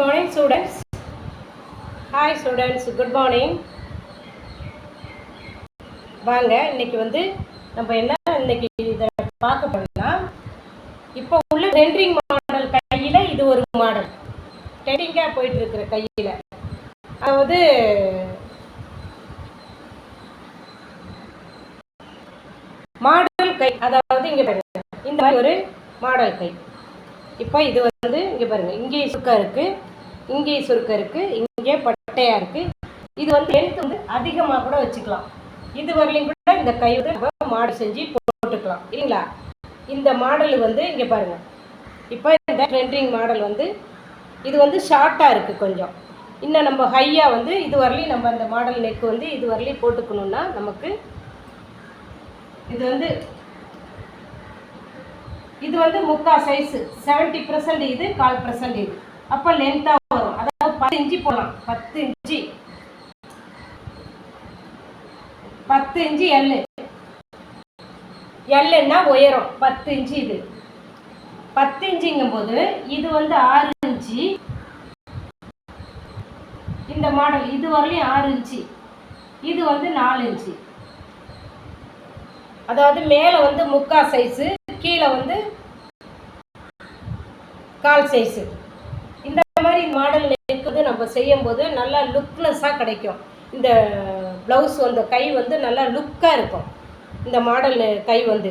Morning students hi students good morning வாங்க இன்னைக்கு வந்து நம்ம என்ன இன்னைக்கு இதை பார்க்க போறோம்னா இப்போ உள்ள ரெண்டரிங் மாடல் கையில் இது ஒரு மாடல் டெண்டிங்காக போயிட்டு இருக்கிற கையில். அதாவது மாடல் கை அதாவது இங்கே பாருங்க. இந்த மாதிரி ஒரு மாடல் கை. இப்போ இது வந்து இங்கே பாருங்க. இங்கே சுக்கா இருக்கு. இங்கே சுருக்கம் இருக்கு இங்கே பட்டையா இருக்கு. இது வந்து லென்த் வந்து அதிகமாக கூட வச்சுக்கலாம். இது வரலையும் கூட இந்த கை வந்து நம்ம மாடல் செஞ்சு போட்டுக்கலாம். இல்லைங்களா? இந்த மாடல் வந்து இங்கே பாருங்க. இப்போ இந்த ட்ரெண்டிங் மாடல் வந்து இது வந்து ஷார்ட்டாக இருக்குது கொஞ்சம். இன்னும் நம்ம ஹையாக வந்து இது வரலையும் நம்ம அந்த மாடல் நெக் வந்து இது வரலையும் போட்டுக்கணும்னா நமக்கு இது வந்து இது வந்து முக்கா சைஸு செவன்ட்டி பர்சன்ட் இது கால் பர்சன்ட் இது. அப்போ லென்த்தாக வரும். அதாவது பத்து இன்ச்சு போடலாம். பத்து இன்ச்சு. பத்து இன்ச்சு எல்லு எல்லுன்னா உயரம். பத்து இன்ச்சு இது. பத்து இன்ச்சுங்கும் போது இது வந்து ஆறு இன்ச்சு. இந்த மாடல் இது வரலையும் ஆறு இன்ச்சு. இது வந்து நாலு இன்ச்சு. அதாவது மேலே வந்து முக்கா சைஸு கீழே வந்து கால் சைஸு மாதிரி மாடல் இருக்குது நம்ம செய்யும்போது நல்லா லுக்லெஸ்ஸாக கிடைக்கும். இந்த ப்ளவுஸ் அந்த கை வந்து நல்லா லுக்காக இருக்கும். இந்த மாடல் கை வந்து.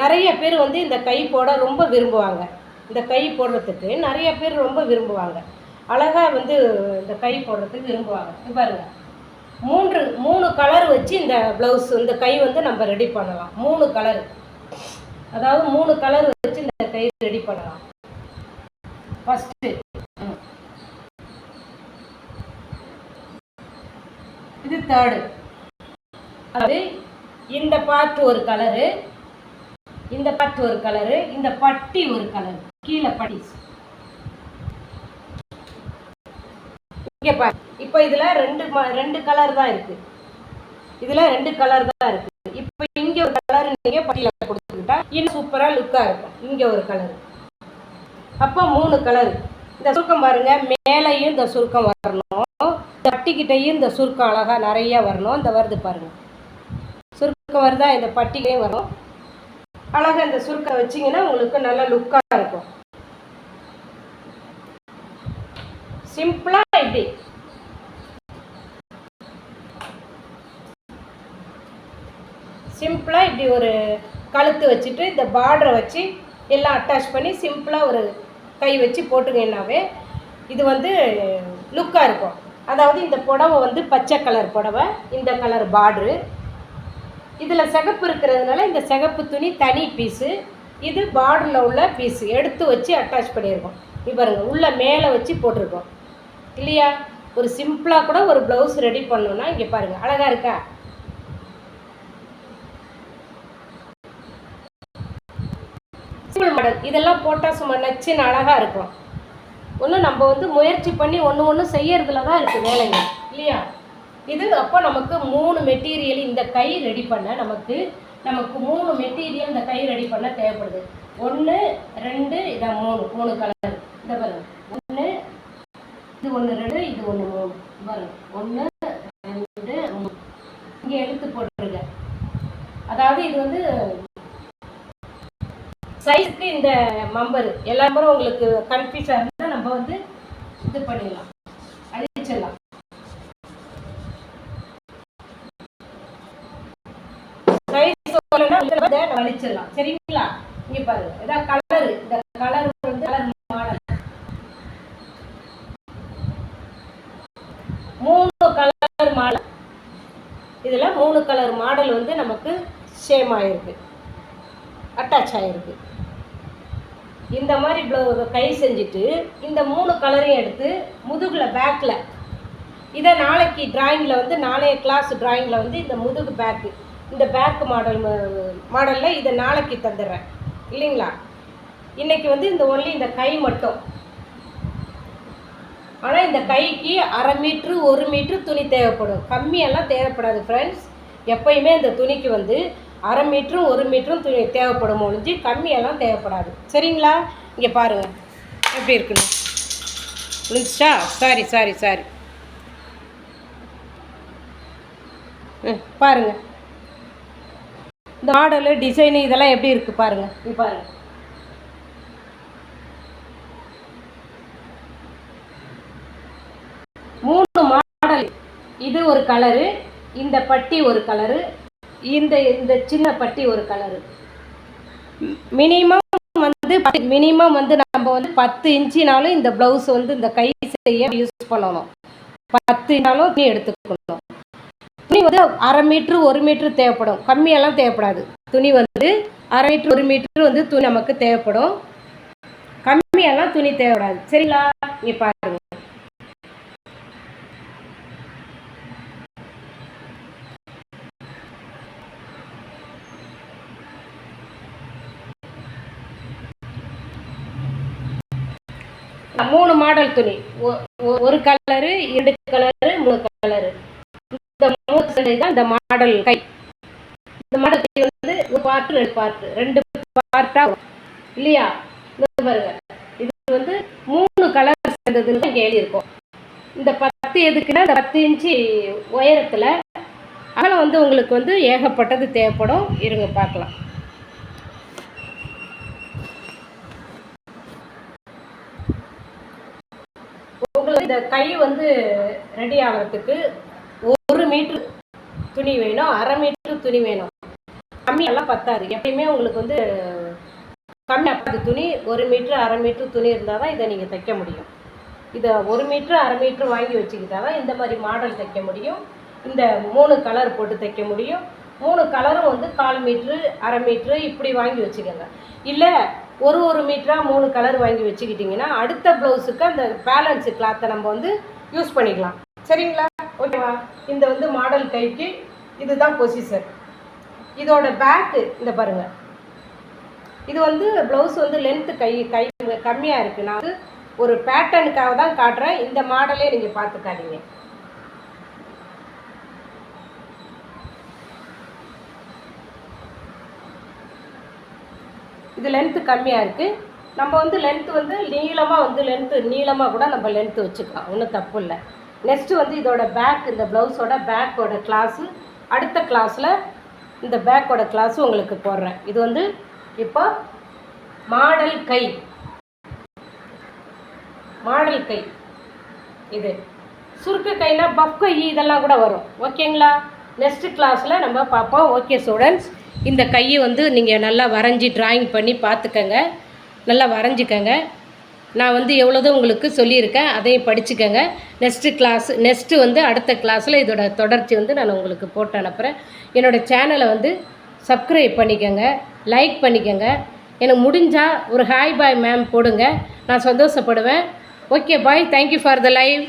நிறைய பேர் வந்து இந்த கை போட ரொம்ப விரும்புவாங்க. இந்த கை போடுறதுக்கு நிறைய பேர் ரொம்ப விரும்புவாங்க. அழகாக வந்து இந்த கை போடுறதுக்கு விரும்புவாங்க. பாருங்கள் மூன்று மூணு கலர் வச்சு இந்த ப்ளவுஸ் இந்த கை வந்து நம்ம ரெடி பண்ணலாம். மூணு கலர் அதாவது மூணு கலர் வச்சு இந்த கை ரெடி பண்ணலாம். ஃபஸ்ட்டு இது தேர்டு அது இந்த பாட்டு ஒரு கலரு இந்த பாட்டு ஒரு கலரு இந்த பட்டி ஒரு கலர் கீழே பட்டி. இங்கே பாரு. இப்போ இதில் ரெண்டு ரெண்டு கலர் தான் இருக்கு. இதில் ரெண்டு கலர் தான் இருக்கு. இப்போ இங்கே ஒரு கலர் நீங்கள் பட்டியில் கொடுத்துக்கிட்டா இன்னும் சூப்பராக லுக்காக இருக்கும். இங்கே ஒரு கலர் அப்போ மூணு கலர் இந்த சுருக்கம் பாருங்க. மேலேயும் இந்த சுருக்கம் வரணும். இந்த பட்டிக்கிட்டையும் இந்த சுருக்கம் அழகா நிறைய வரணும். இந்த வருது பாருங்க. சுருக்கம் வருதா? இந்த பட்டிக்கையும் வரும் அழகாக இந்த சுருக்கம் வச்சிங்கன்னா உங்களுக்கு நல்லா லுக்காக இருக்கும். சிம்பிளாக இப்படி. சிம்பிளாக இப்படி ஒரு கழுத்து வச்சுட்டு இந்த பார்டரை வச்சு எல்லாம் அட்டாச் பண்ணி சிம்பிளாக ஒரு கை வச்சு போட்டுங்கன்னாவே இது வந்து லுக்காக இருக்கும். அதாவது இந்த புடவை வந்து பச்சை கலர் புடவை இந்த கலர் பார்ட்ரு இதில் சிகப்பு இருக்கிறதுனால இந்த சிகப்பு துணி தனி பீஸு இது பார்டரில் உள்ள பீஸு எடுத்து வச்சு அட்டாச் பண்ணியிருக்கோம். இவருங்க உள்ளே மேலே வச்சு போட்டிருக்கோம். இல்லையா? ஒரு சிம்பிளாக கூட ஒரு ப்ளவுஸ் ரெடி பண்ணோம்னா இங்கே பாருங்கள் அழகாக இருக்கா? Simple model. இதெல்லாம் போட்டால் சும்மா நச்சுன்னு அழகாக இருக்கும். ஒன்றும் நம்ம வந்து முயற்சி பண்ணி ஒன்று ஒன்று செய்யறதுல தான் இருக்குது வேலைங்க இல்லையா? இது அப்போ நமக்கு மூணு மெட்டீரியல் இந்த கை ரெடி பண்ண நமக்கு நமக்கு மூணு மெட்டீரியல் இந்த கை ரெடி பண்ண தேவைப்படுது. ஒன்று ரெண்டு இதான் மூணு. மூணு கலர் இந்த பாருங்க. ஒன்று இது ஒன்று ரெண்டு இது ஒன்று மூணு. பாருங்க. ஒன்று ரெண்டு மூணு. இங்கே எடுத்து போட்டுருங்க. அதாவது இது வந்து சைஸ்க்கு இந்த மம்பர் எல்லாமே உங்களுக்கு கன்ஃபியூஸாக இருந்தால் நம்ம வந்து இது பண்ணிடலாம். அழிச்சிடலாம். சைஸ் அழிச்சிடலாம். சரிங்களா? இங்கே பாருங்க இதான் கலர் இந்த கலர் வந்து கலர் மாடல். மூணு கலர் மாடல். இதில் மூணு கலர் மாடல் வந்து நமக்கு சேம் ஆயிருக்கு அட்டாச் ஆகிருக்கு இந்த மாதிரி ப்ளவு கை செஞ்சுட்டு இந்த மூணு கலரையும் எடுத்து முதுகில் பேக்கில் இதை நாளைக்கு டிராயிங்கில் வந்து நாளைய கிளாஸ் டிராயிங்கில் வந்து இந்த முதுகு பேக்கு இந்த பேக்கு மாடல் மாடலில் இதை நாளைக்கு தந்துடுறேன். இல்லைங்களா? இன்றைக்கி வந்து இந்த ஒன்லி இந்த கை மட்டும். ஆனால் இந்த கைக்கு அரை மீட்ரு ஒரு மீட்ரு துணி தேவைப்படும். கம்மியெல்லாம் தேவைப்படாது ஃப்ரெண்ட்ஸ் எப்பயுமே இந்த துணிக்கு வந்து அரை மீட்டரும் ஒரு மீட்டரும் துணி தேவைப்படும் ஒழிஞ்சு கம்மியெல்லாம் தேவைப்படாது. சரிங்களா? இங்கே பாருங்கள் எப்படி இருக்குன்னு. முடிஞ்சிச்சா சாரி சாரி சாரி. ம் பாருங்கள் இந்த மாடலு டிசைனு இதெல்லாம் எப்படி இருக்குது பாருங்கள் இது பாருங்கள் மூணு மாடல் இது ஒரு கலரு இந்த பட்டி ஒரு கலரு இந்த இந்த சின்ன பட்டி ஒரு கலரு மினிமம் வந்து மினிமம் வந்து நம்ம வந்து பத்து இன்ச்சினாலும் இந்த ப்ளவுஸ் வந்து இந்த கை செய்ய யூஸ் பண்ணணும். பத்து இன்ச்சாலும் துணி எடுத்துக்கணும். துணி வந்து அரை மீட்ரு ஒரு மீட்ரு தேவைப்படும். கம்மியெல்லாம் தேவைப்படாது. துணி வந்து அரை மீட்ரு ஒரு மீட்ரு வந்து துணி நமக்கு தேவைப்படும். கம்மியெல்லாம் துணி தேவைப்படாது. சரிங்களா? இங்கே பாருங்க. மூணு மாடல் துணி. ஒ- ஒரு கலரு இரண்டு கலரு மூணு கலரு இந்த மூணு சண்டை தான் இந்த மாடல் கை. இந்த மாடல் கை வந்து ஒரு பார்ட்டு ரெண்டு பார்ட்டு ரெண்டு பார்ட்டா இல்லையா? இந்த பாருங்க. இது வந்து மூணு கலர் சேர்ந்ததுன்னு தான் எழுதியிருக்கோம். இருக்கும் இந்த பத்து எதுக்குன்னா இந்த பத்து இன்ச்சு உயரத்தில் அகலம் வந்து உங்களுக்கு வந்து ஏகப்பட்டது தேவைப்படும். இருங்க பார்க்கலாம் உங்களுக்கு இந்த கை வந்து ரெடி ஆகிறதுக்கு ஒரு மீட்ரு துணி வேணும் அரை மீட்ரு துணி வேணும். கம்மியெல்லாம் பத்தாது. எப்பயுமே உங்களுக்கு வந்து கம்மியாக பத்து துணி. ஒரு மீட்ரு அரை மீட்ரு துணி இருந்தால் தான் இதை நீங்கள் தைக்க முடியும். இதை ஒரு மீட்ரு அரை மீட்ரு வாங்கி வச்சுக்கிட்டா தான் இந்த மாதிரி மாடல் தைக்க முடியும். இந்த மூணு கலர் போட்டு தைக்க முடியும். மூணு கலரும் வந்து கால் மீட்ரு அரை மீட்ரு இப்படி வாங்கி வச்சுக்கோங்க. இல்லை ஒரு ஒரு மீட்டராக மூணு கலர் வாங்கி வச்சுக்கிட்டிங்கன்னா அடுத்த ப்ளவுஸுக்கு அந்த பேலன்ஸு கிளாத்தை நம்ம வந்து யூஸ் பண்ணிக்கலாம். சரிங்களா? ஓகேவா இந்த வந்து மாடல் கைக்கு இதுதான் பொசிஷன் இதோட பேக்கு இந்த பாருங்க. இது வந்து ப்ளவுஸ் வந்து லென்த்து கை கை கம்மியாக இருக்குது நான் வந்து ஒரு பேட்டர்னுக்காக தான் காட்டுறேன். இந்த மாடலே நீங்கள் பார்த்துக்காதீங்க. இது லென்த்து கம்மியாக இருக்குது நம்ம வந்து லென்த்து வந்து நீளமாக வந்து லென்த்து நீளமாக கூட நம்ம லென்த்து வச்சுக்கலாம். ஒன்றும் தப்பு இல்லை. நெக்ஸ்ட்டு வந்து இதோட பேக் இந்த ப்ளவுஸோட பேக்கோட கிளாஸு அடுத்த கிளாஸில் இந்த பேக்கோட கிளாஸு உங்களுக்கு போடுறேன். இது வந்து இப்போ மாடல் கை. மாடல் கை. இது. சுருக்கு கைனா பஃப் கை இதெல்லாம் கூட வரும். ஓகேங்களா நெக்ஸ்ட் கிளாஸில் நம்ம பார்ப்போம். ஓகே ஸ்டூடெண்ட்ஸ் இந்த கையை வந்து நீங்கள் நல்லா வரைஞ்சி ட்ராயிங் பண்ணி பார்த்துக்கங்க. நல்லா வரைஞ்சிக்கங்க. நான் வந்து எவ்வளோதோ உங்களுக்கு சொல்லியிருக்கேன். அதையும் படிச்சுக்கங்க. நெக்ஸ்ட்டு கிளாஸ் நெக்ஸ்ட்டு வந்து அடுத்த கிளாஸில் இதோட தொடர்ச்சி வந்து நான் உங்களுக்கு போட்டு அனுப்புகிறேன் என்னோடய சேனலை வந்து சப்ஸ்கிரைப் பண்ணிக்கோங்க. லைக் பண்ணிக்கோங்க. எனக்கு முடிஞ்சால் ஒரு ஹாய் பாய் மேம் போடுங்க. நான் சந்தோஷப்படுவேன். Okay bye thank you for the live